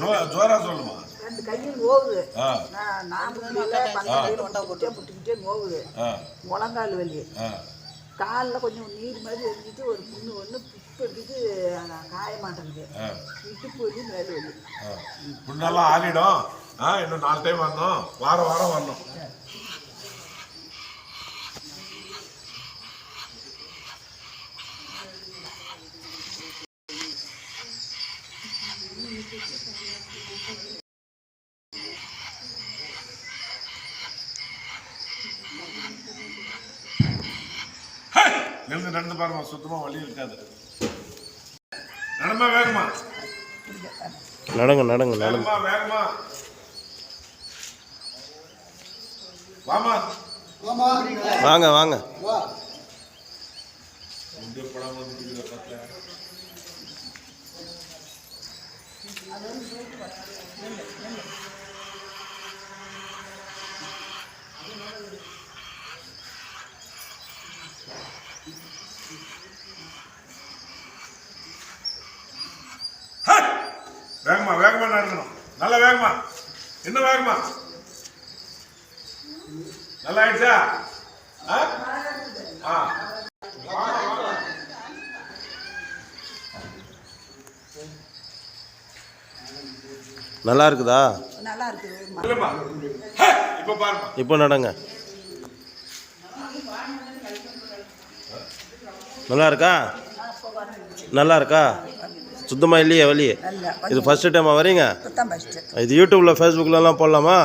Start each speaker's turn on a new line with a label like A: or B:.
A: ஜோரா சொல்லுமா.
B: ரெண்டு கையும் ஓவுது
A: ஆ.
B: நான் பத்து கையில் புட்டிக்கிட்டே புட்டிக்கிட்டே ஓவுது
A: ஆ.
B: முழங்கால் வலி. காலில் கொஞ்சம் நீர் மாதிரி எரிஞ்சிட்டு ஒரு புண்ணு ஒன்று பிப்பு எடுத்துட்டு காய மாட்டேங்குது. இடுப்பு வலி மேல் வலி.
A: புண்ணெல்லாம் ஆறிடும். இன்னும் நாலு டைம் வரணும். வாரம் வாரம் வரணும். ஹே! நிமிந்து நடந்து பாருமா சுத்தமா வலி இருக்காது. நடமா வேகமா?
C: நடங்க நடங்க நடங்க.
A: வேகமா வேகமா. வாமா
C: வாங்க வாங்க.
A: படம் வந்து வேகமா வேகமா நடக்கணும் நல்லா வேகமா. இன்னும் வேகமா? நல்லா ஆயிடுச்சா ஆ? ஆ.
C: நல்லா இருக்குதா
B: நல்லா!
A: இப்ப
C: நடங்க நல்லா இருக்கா நல்லா இருக்கா சுத்தமாக இல்லையே
B: நல்லா
C: இது ஃபஸ்ட்டு டைமாக வரீங்க? இது யூடியூப்பில் ஃபேஸ்புக்லலாம் போடலாமா.